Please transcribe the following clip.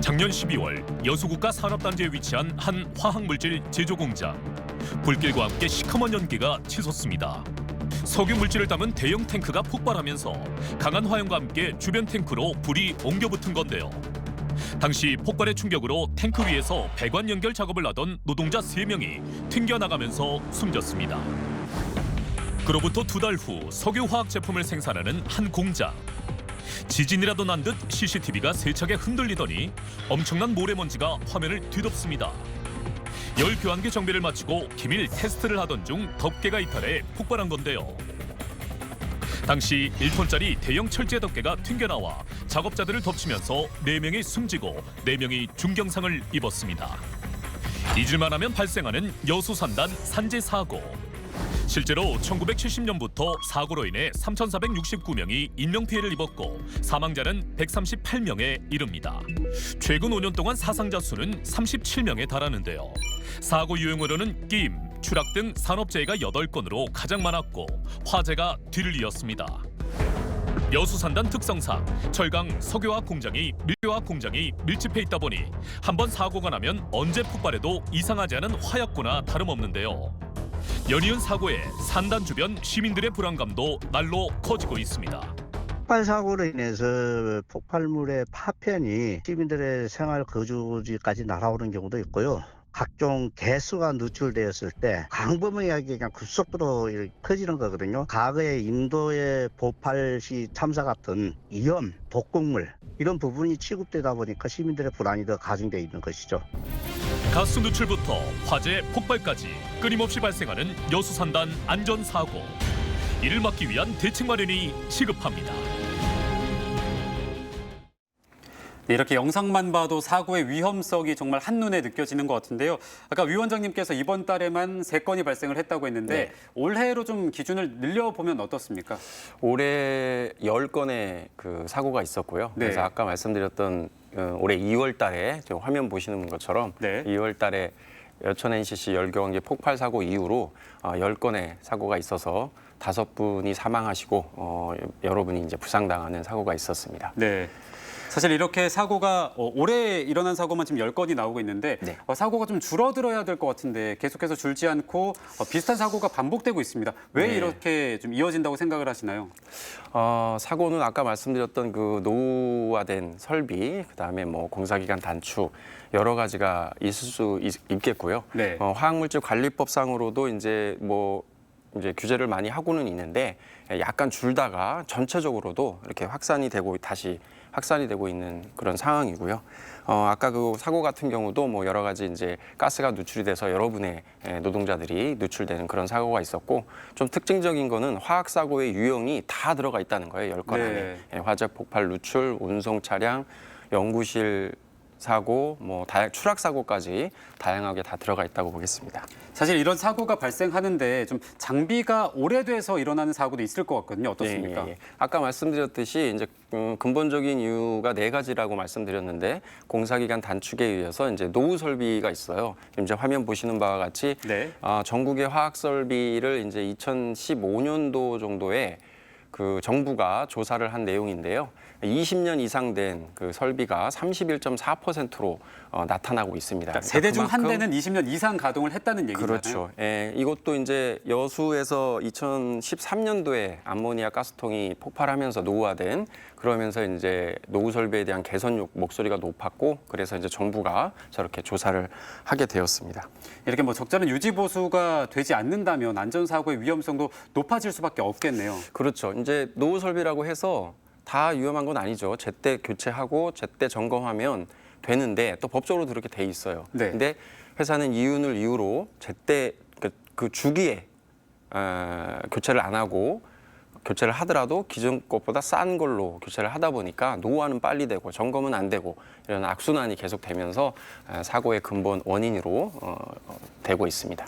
작년 12월 여수국가 산업단지에 위치한 한 화학물질 제조 공장. 불길과 함께 시커먼 연기가 치솟습니다. 석유 물질을 담은 대형 탱크가 폭발하면서 강한 화염과 함께 주변 탱크로 불이 옮겨 붙은 건데요. 당시 폭발의 충격으로 탱크 위에서 배관 연결 작업을 하던 노동자 3명이 튕겨나가면서 숨졌습니다. 그로부터 두 달 후 석유 화학 제품을 생산하는 한 공장. 지진이라도 난 듯 CCTV가 세차게 흔들리더니 엄청난 모래먼지가 화면을 뒤덮습니다. 열 교환기 정비를 마치고 기밀 테스트를 하던 중 덮개가 이탈해 폭발한 건데요. 당시 1톤짜리 대형 철제 덮개가 튕겨나와 작업자들을 덮치면서 4명이 숨지고 4명이 중경상을 입었습니다. 잊을만 하면 발생하는 여수산단 산재 사고. 실제로 1970년부터 사고로 인해 3,469명이 인명피해를 입었고 사망자는 138명에 이릅니다. 최근 5년 동안 사상자 수는 37명에 달하는데요. 사고 유형으로는 끼임, 추락 등 산업재해가 8건으로 가장 많았고 화재가 뒤를 이었습니다. 여수산단 특성상 철강 석유화학 공장이 밀화학 공장이 밀집해 있다 보니 한 번 사고가 나면 언제 폭발해도 이상하지 않은 화약고나 다름없는데요. 연이은 사고에 산단 주변 시민들의 불안감도 날로 커지고 있습니다. 폭발 사고로 인해서 폭발물의 파편이 시민들의 생활 거주지까지 날아오는 경우도 있고요. 각종 개수가 누출되었을 때 강범위하게 그냥 급속도로 커지는 거거든요. 과거에 인도의 보팔 시 참사 같은 위험, 독극물 이런 부분이 취급되다 보니까 시민들의 불안이 더 가중되어 있는 것이죠. 가스 누출부터 화재 폭발까지 끊임없이 발생하는 여수산단 안전사고. 이를 막기 위한 대책 마련이 시급합니다. 네, 이렇게 영상만 봐도 사고의 위험성이 정말 한눈에 느껴지는 것 같은데요. 아까 위원장님께서 이번 달에만 세건이 발생을 했다고 했는데 네. 올해로 좀 기준을 늘려보면 어떻습니까? 올해 10건의 그 사고가 있었고요. 네. 그래서 아까 말씀드렸던 어, 올해 2월 달에 지금 화면 보시는 것처럼 네. 2월 달에 여천 NCC 열경기 폭발 사고 이후로 어, 10건의 사고가 있어서 다섯 분이 사망하시고 어, 여러 분이 이제 부상당하는 사고가 있었습니다. 네. 사실 이렇게 사고가 어, 올해 일어난 사고만 지금 10건이 나오고 있는데 네. 어, 사고가 좀 줄어들어야 될 것 같은데 계속해서 줄지 않고 어, 비슷한 사고가 반복되고 있습니다. 왜 네. 이렇게 좀 이어진다고 생각을 하시나요? 어, 사고는 아까 말씀드렸던 그 노후화된 설비, 그다음에 뭐 공사기간 단축 여러 가지가 있을 수 있, 있겠고요. 네. 어, 화학물질 관리법상으로도 이제 뭐 이제 규제를 많이 하고는 있는데 약간 줄다가 전체적으로도 이렇게 확산이 되고 다시 확산이 되고 있는 그런 상황이고요. 어, 아까 그 사고 같은 경우도 뭐 여러 가지 이제 가스가 누출이 돼서 여러분의 에, 노동자들이 누출되는 그런 사고가 있었고 좀 특징적인 거는 화학 사고의 유형이 다 들어가 있다는 거예요. 열건 네. 안에 예, 화재 폭발 누출, 운송 차량, 연구실 사고, 뭐 다, 추락 사고까지 다양하게 다 들어가 있다고 보겠습니다. 사실 이런 사고가 발생하는데 좀 장비가 오래돼서 일어나는 사고도 있을 것 같거든요. 어떻습니까? 예, 예, 예. 아까 말씀드렸듯이 이제 음, 근본적인 이유가 네 가지라고 말씀드렸는데 공사 기간 단축에 의해서 이제 노후 설비가 있어요. 이제 화면 보시는 바와 같이 네. 아, 전국의 화학 설비를 이제 2015년도 정도에 그 정부가 조사를 한 내용인데요. 20년 이상 된 그 설비가 31.4%로 어, 나타나고 있습니다. 그러니까 세대 중 한 그만큼 대는 20년 이상 가동을 했다는 얘기잖아요. 그렇죠. 예, 이것도 이제 여수에서 2013년도에 암모니아 가스통이 폭발하면서 노후화된 그러면서 이제 노후 설비에 대한 개선 요- 목소리가 높았고 그래서 이제 정부가 저렇게 조사를 하게 되었습니다. 이렇게 뭐 적절한 유지 보수가 되지 않는다면 안전 사고의 위험성도 높아질 수밖에 없겠네요. 그렇죠. 이제 노후 설비라고 해서 다 위험한 건 아니죠. 제때 교체하고 제때 점검하면 되는데 또 법적으로 그렇게 돼 있어요. 네. 근데 회사는 이윤을 이유로 제때 그, 그 주기에 어, 교체를 안 하고 교체를 하더라도 기존 것보다 싼 걸로 교체를 하다 보니까 노후화는 빨리 되고 점검은 안 되고 이런 악순환이 계속되면서 어, 사고의 근본 원인으로 어, 어, 되고 있습니다.